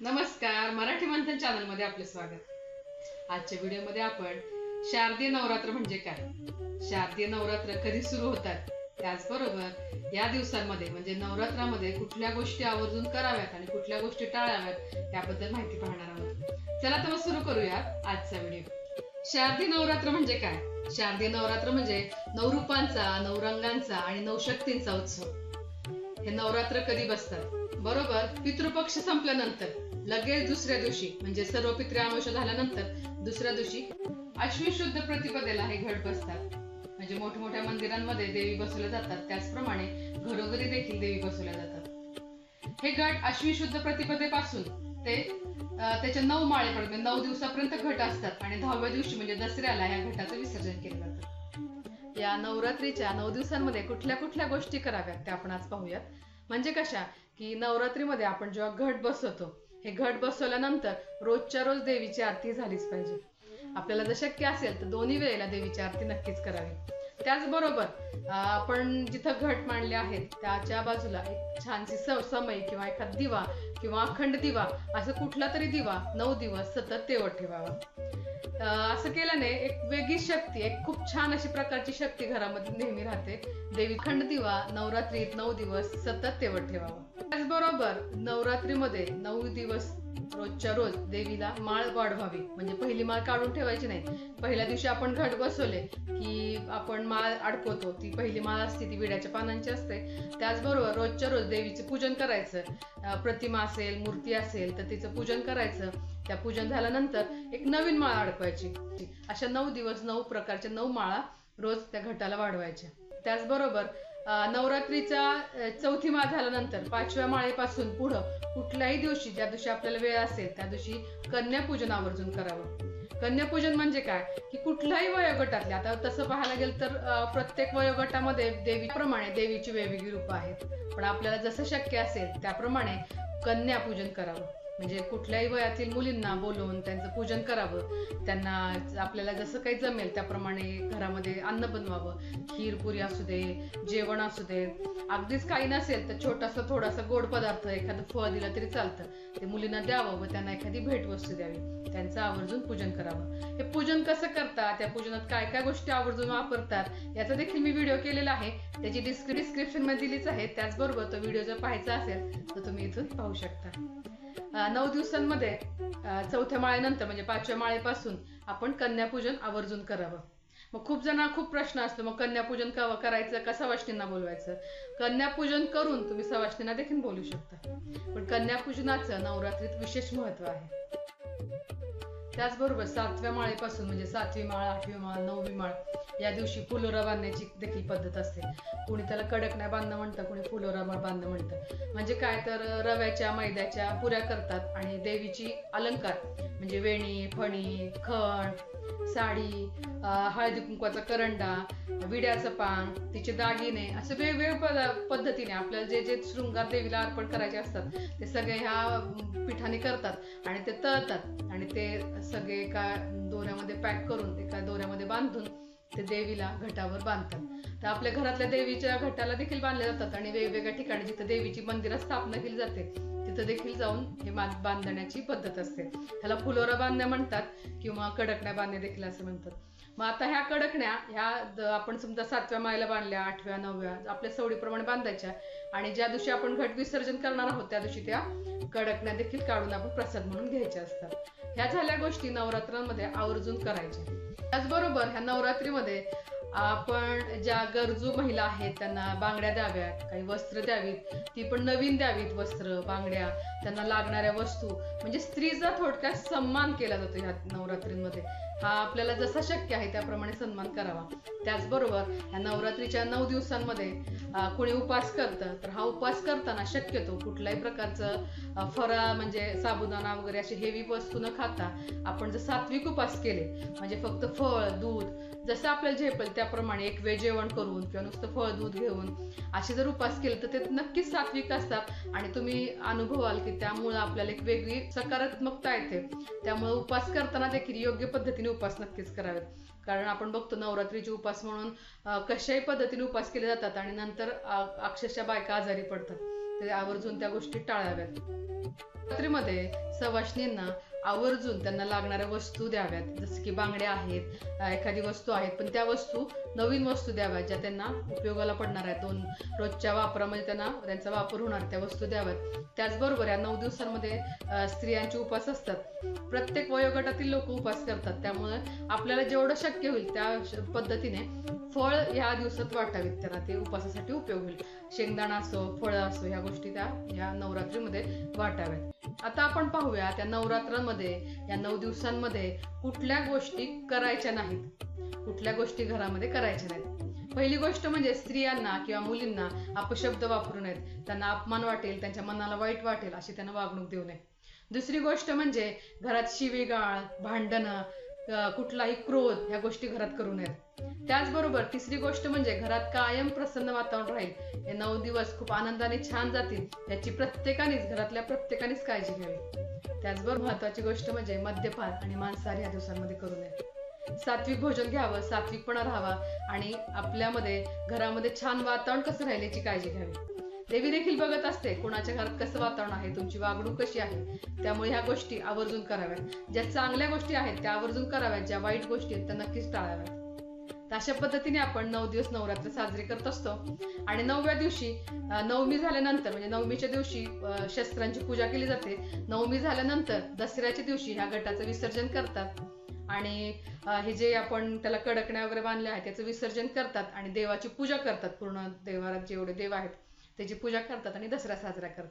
नमस्कार मराठी मंथन चॅनलमध्ये आपले स्वागत. आजच्या व्हिडिओमध्ये आपण शारदीय नवरात्र म्हणजे काय? शारदीय नवरात्र कधी सुरू होतात? त्याचबरोबर या दिवसांमध्ये म्हणजे नवरात्रामध्ये कुठल्या गोष्टी आवर्जून कराव्यात आणि कुठल्या गोष्टी टाळाव्यात त्याबद्दल माहिती पाहणार आहोत. चला तर मग सुरू करूया आजचा व्हिडिओ. शारदीय नवरात्र म्हणजे काय? शारदीय नवरात्र म्हणजे नवरूपांचा नवरंगांचा आणि नवशक्तींचा उत्सव. हे नवरात्र कधी बसतात? बरोबर पितृपक्ष संपल्यानंतर. लगेच दुसऱ्या दिवशी म्हणजे सर्व पितृ अमावश झाल्यानंतर दुसऱ्या दिवशी अश्विन शुद्ध प्रतिपदेला हे घट बसतात. म्हणजे मोठमोठ्या मंदिरांमध्ये देवी बसवल्या जातात. त्याचप्रमाणे घरोघरी देखील देवी बसवल्या जातात. हे घट अश्विन शुद्ध प्रतिपदेपासून ते त्याच्या नऊ माळेपर्यंत म्हणजे नऊ दिवसापर्यंत घट असतात. आणि दहाव्या दिवशी म्हणजे दसऱ्याला या घटाचं विसर्जन केलं जातं. या नवरात्रीच्या नऊ दिवसांमध्ये कुठल्या कुठल्या गोष्टी कराव्यात? त्या आपण आज पाहूयात. म्हणजे कशा? की नवरात्रीमध्ये आपण जेव्हा घट बसवतो हे घट बसवल्यानंतर रोजच्या रोज देवीची आरती झालीच पाहिजे. आपल्याला जर शक्य असेल तर दोन्ही वेळेला देवीची आरती नक्कीच करावी. त्याचबरोबर आपण जिथं घट मांडले आहेत त्याच्या बाजूला एक छानशी समय किंवा एखाद दिवा किंवा अखंड दिवा असं कुठला तरी दिवा नऊ दिवस सतत तेवत ठेवावा. अं, असं केल्याने एक वेगळी शक्ती एक खूप छान अशी प्रकारची शक्ती घरामध्ये नेहमी राहते. देवी खंड दिवा नवरात्रीत नऊ दिवस सतत तेवत ठेवावा. त्याचबरोबर नवरात्रीमध्ये नऊ दिवस रोजच्या रोज देवीला माळ वाढवावी. म्हणजे पहिली माळ काढून ठेवायची नाही. पहिल्या दिवशी आपण घट बसवले की आपण माळ अडकवतो. ती पहिली माळ असते ती विड्याच्या पानांची असते. त्याचबरोबर रोजच्या रोज देवीचं पूजन करायचं. प्रतिमा असेल मूर्ती असेल तर तिचं पूजन करायचं. त्या पूजन झाल्यानंतर एक नवीन माळा अडकवायची. अशा नऊ दिवस नऊ प्रकारच्या नऊ माळा रोज त्या घटाला वाढवायच्या. त्याचबरोबर नवरात्रीचा चौथी माळ झाल्यानंतर पाचव्या माळेपासून पुढं कुठल्याही दिवशी ज्या दिवशी आपल्याला वेळ असेल त्या दिवशी कन्यापूजन आवर्जून करावं. कन्यापूजन म्हणजे काय? की कुठल्याही वयोगटातल्या आता तसं पाहायला गेलं तर प्रत्येक वयोगटामध्ये देवीप्रमाणे देवीची वेगवेगळी रूपं आहेत. पण आपल्याला जसं शक्य असेल त्याप्रमाणे कन्यापूजन करावं. म्हणजे कुठल्याही वयातील मुलींना बोलवून त्यांचं पूजन करावं त्यांना आपल्याला जसं काही जमेल त्याप्रमाणे घरामध्ये अन्न बनवावं खीर पुरी असू दे जेवण असू दे. अगदीच काही नसेल तर छोटासा थोडासा गोड पदार्थ एखादं फळ दिलं तरी चालतं. ते मुलींना द्यावं व त्यांना एखादी भेटवस्तू द्यावी. त्यांचं आवर्जून पूजन करावं. हे पूजन कसं करतात त्या पूजनात काय काय गोष्टी आवर्जून वापरतात याचा देखील मी व्हिडिओ केलेला आहे. त्याची डिस्क्रिप्शनमध्ये दिलीच आहे. त्याचबरोबर तो व्हिडिओ जर पाहायचा असेल तर तुम्ही इथून पाहू शकता. नऊ दिवसांमध्ये चौथ्या माळेनंतर म्हणजे पाचव्या माळेपासून आपण कन्यापूजन आवर्जून करावं. मग खूप जण खूप प्रश्न असतो मग कन्यापूजन कवा करायचं का सवाष्णींना बोलवायचं? कन्यापूजन करून तुम्ही सवाष्णींना देखील बोलू शकता. पण कन्यापूजनाचं नवरात्रीत विशेष महत्त्व आहे. त्याचबरोबर सातव्या माळेपासून म्हणजे सातवी माळ आठवी माळ नववी माळ या दिवशी फुलोरा बांधण्याची देखील पद्धत असते. कोणी त्याला कडकण्या बांधणं म्हणतं कोणी फुलोरा बांधणं म्हणतं. म्हणजे काय तर रव्याच्या मैद्याच्या पुऱ्या करतात आणि देवीची अलंकार म्हणजे वेणी फणी खण साडी हळदी कुंकवाचा करंडा विड्याचं पान तिचे दागिने असे वेगवेगळ्या पद्धतीने आपल्याला जे जे शृंगार देवीला अर्पण करायचे असतात ते सगळे ह्या पिठाने करतात आणि ते तळतात आणि ते सगळे एका दोऱ्यामध्ये पॅक करून एका दोऱ्यामध्ये बांधून ते देवीला घटावर बांधतात. तर आपल्या घरातल्या देवीच्या घटाला देखील बांधले जातात आणि वेगवेगळ्या ठिकाणी जिथे देवीची मंदिरात स्थापना केली जाते तिथं देखील जाऊन हे बांधण्याची पद्धत असते. ह्याला फुलोरा बांधण्या म्हणतात किंवा कडकण्या बांधण्या देखील असं म्हणतात. मग आता ह्या कडकण्या ह्या आपण समजा सातव्या मायला बांधल्या आठव्या नवव्या आपल्या सवडीप्रमाणे बांधायच्या. आणि ज्या दिवशी आपण घट विसर्जन करणार आहोत त्या दिवशी त्या कडकण्या देखील काढून आपण प्रसाद म्हणून घ्यायच्या असतात. ह्या झाल्या गोष्टी नवरात्रांमध्ये आवर्जून करायच्या. त्याचबरोबर ह्या नवरात्रीमध्ये आपण ज्या गरजू महिला आहेत त्यांना बांगड्या द्याव्यात काही वस्त्र द्यावीत ती पण नवीन द्यावीत वस्त्र बांगड्या त्यांना लागणाऱ्या वस्तू. म्हणजे स्त्रीचा थोडक्यात सन्मान केला जातो ह्या नवरात्रीमध्ये. हा आपल्याला जसा शक्य आहे त्याप्रमाणे सन्मान करावा. त्याचबरोबर ह्या नवरात्रीच्या नऊ दिवसांमध्ये कोणी उपास करतं तर हा उपास करताना शक्यतो कुठल्याही प्रकारचं फरा फराळ म्हणजे साबुदाणा वगैरे अशी हेवी वस्तू न खाता आपण जर सात्विक उपास केले म्हणजे फक्त फळ दूध जसं आपल्याला झेपेल त्याप्रमाणे एक वेळ जेवण करून किंवा नुसतं फळ दूध घेऊन असे जर उपास केले तर ते नक्कीच सात्विक असतात. आणि तुम्ही अनुभवाल की त्यामुळं आपल्याला एक वेगळी सकारात्मकता येते. त्यामुळे उपास करताना देखील योग्य पद्धतीने उपास नक्कीच करावेत. कारण आपण बघतो नवरात्रीचे उपास म्हणून कशाही पद्धतीने उपास केले जातात आणि नंतर अक्षरशः बायका आजारी पडतात. ते आवर्जून त्या गोष्टी टाळाव्यात. रात्रीमध्ये सवाशणींना आवर्जून त्यांना लागणाऱ्या वस्तू द्याव्यात. जसं की बांगड्या आहेत एखादी वस्तू आहेत पण त्या वस्तू नवीन वस्तू द्याव्यात ज्या त्यांना उपयोगाला पडणार आहेत. दोन रोजच्या वापरामध्ये त्यांना त्यांचा वापर होणार त्या वस्तू द्याव्यात. त्याचबरोबर या नऊ दिवसांमध्ये स्त्रियांचे उपास असतात. प्रत्येक वयोगटातील लोक उपास करतात. त्यामुळे आपल्याला जेवढं शक्य होईल त्या पद्धतीने फळ ह्या दिवसात वाटावीत. त्यांना ते उपासासाठी उपयोग होईल. शेंगदाणा असो फळं असो ह्या गोष्टी त्या या नवरात्रीमध्ये वाटाव्यात. आता आपण पाहूया त्या नवरात्रांमध्ये या नऊ दिवसांमध्ये कुठल्या गोष्टी करायच्या नाहीत? कुठल्या गोष्टी घरामध्ये करायच्या नाहीत? पहिली गोष्ट म्हणजे स्त्रियांना किंवा मुलींना अपशब्द वापरू नयेत. त्यांना अपमान वाटेल त्यांच्या मनाला वाईट वाटेल अशी त्यांना वागणूक देऊ नये. दुसरी गोष्ट म्हणजे घरात शिवीगाळ भांडणं कुठलाही क्रोध या गोष्टी घरात करू नयेत. त्याचबरोबर तिसरी गोष्ट म्हणजे घरात कायम प्रसन्न वातावरण राहील. हे नऊ दिवस खूप आनंदाने छान जातील याची प्रत्येकानेच घरातल्या प्रत्येकानेच काळजी घ्यावी. त्याचबरोबर महत्वाची गोष्ट म्हणजे मद्यपान आणि मांसाहार या दिवसांमध्ये करू नये सात्विक भोजन घ्यावं सात्विकपणा राहावा आणि आपल्यामध्ये घरामध्ये छान वातावरण कसं राहील याची काळजी घ्यावी. देवी देखील बघत असते कोणाच्या घरात कसं वातावरण आहे तुमची वागणूक कशी आहे. त्यामुळे ह्या गोष्टी आवर्जून कराव्यात. ज्या चांगल्या गोष्टी आहेत त्या आवर्जून कराव्यात. ज्या वाईट गोष्टी आहेत त्या नक्कीच टाळाव्यात. तर अशा पद्धतीने आपण नऊ दिवस नवरात्र साजरे करत असतो. आणि नवव्या दिवशी नवमी झाल्यानंतर म्हणजे नवमीच्या दिवशी शस्त्रांची पूजा केली जाते. नवमी झाल्यानंतर दसऱ्याच्या दिवशी ह्या गटाचं विसर्जन करतात. आणि हे जे आपण त्याला कडकण्या वगैरे बांधल्या आहेत त्याचं विसर्जन करतात आणि देवाची पूजा करतात. पूर्ण देवारात जेवढे देव आहेत त्याची पूजा करतात आणि दसरा साजरा करतात.